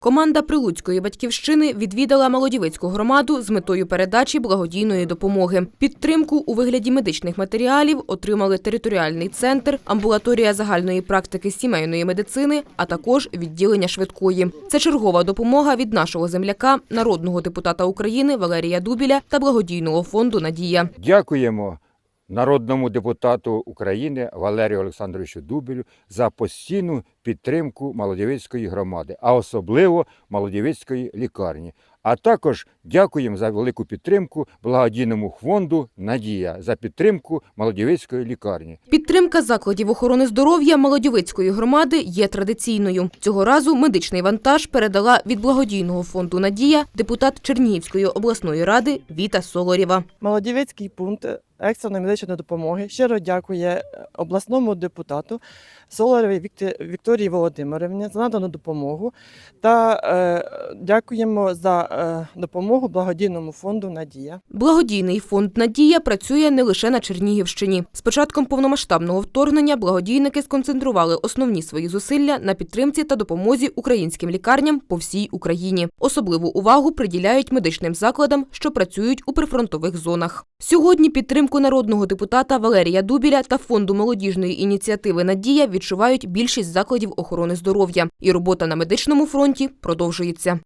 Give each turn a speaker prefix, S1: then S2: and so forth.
S1: Команда Прилуцької батьківщини відвідала Молодівицьку громаду з метою передачі благодійної допомоги. Підтримку у вигляді медичних матеріалів отримали територіальний центр, амбулаторія загальної практики сімейної медицини, а також відділення швидкої. Це чергова допомога від нашого земляка, народного депутата України Валерія Дубіля та благодійного фонду Надія.
S2: Дякуємо народному депутату України Валерію Олександровичу Дубілю за постійну підтримку Молодівицької громади, а особливо Молодівицької лікарні. А також дякуємо за велику підтримку благодійному фонду Надія за підтримку Молодівицької лікарні.
S1: Підтримка закладів охорони здоров'я Молодівицької громади є традиційною. Цього разу медичний вантаж передала від благодійного фонду Надія депутат Чернігівської обласної ради Віта Солорєва.
S3: Молодівецький пункт екстреної медичної допомоги щиро дякує е, обласному депутату Соларевій Вікті- Вікторії Володимирівні за надану допомогу та е, дякуємо за е, допомогу благодійному фонду Надія.
S1: Благодійний фонд Надія працює не лише на Чернігівщині. З початком повномасштабного вторгнення благодійники сконцентрували основні свої зусилля на підтримці та допомозі українським лікарням по всій Україні. Особливу увагу приділяють медичним закладам, що працюють у прифронтових зонах. Сьогодні підтримку народного депутата Валерія Дубіля та фонду молодіжної ініціативи Надія відчувають більшість закладів охорони здоров'я, і робота на медичному фронті продовжується.